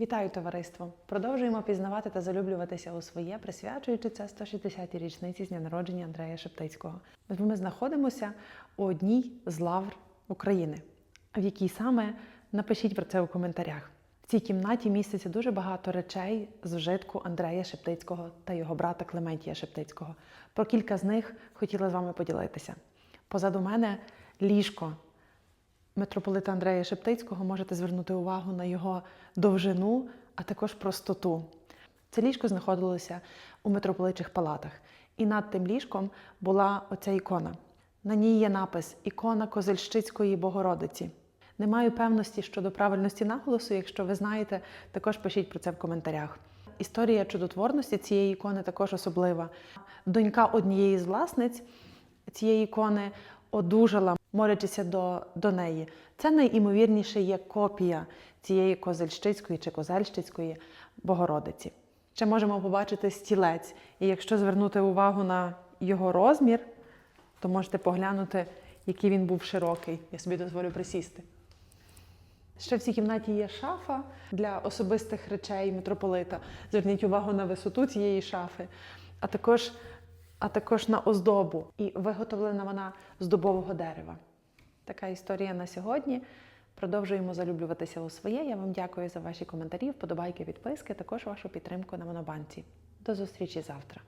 Вітаю товариство! Продовжуємо пізнавати та залюблюватися у своє, присвячуючи це 160-й річниці з дня народження Андрея Шептицького. Ми знаходимося у одній з лавр України. В якій саме напишіть про це у коментарях. В цій кімнаті міститься дуже багато речей з вжитку Андрея Шептицького та його брата Клементія Шептицького. Про кілька з них хотіла з вами поділитися. Позаду мене ліжко митрополита Андрея Шептицького можете звернути увагу на його довжину, а також простоту. Це ліжко знаходилося у митрополичих палатах, і над тим ліжком була оця ікона. На ній є напис Ікона Козельщицької Богородиці. Не маю певності щодо правильності наголосу. Якщо ви знаєте, також пишіть про це в коментарях. Історія чудотворності цієї ікони також особлива. Донька однієї з власниць цієї ікони одужала, молячися до, до неї. Це найімовірніше є копія цієї Козельщицької чи Козельщицької Богородиці. Ще можемо побачити стілець, і якщо звернути увагу на його розмір, то можете поглянути, який він був широкий. Я собі дозволю присісти. Ще в цій кімнаті є шафа для особистих речей митрополита. Зверніть увагу на висоту цієї шафи, а також, а також на оздобу. І виготовлена вона з дубового дерева. Така історія на сьогодні. Продовжуємо залюблюватися у своє. Я вам дякую за ваші коментарі, вподобайки, підписки, також вашу підтримку на Монобанці. До зустрічі завтра.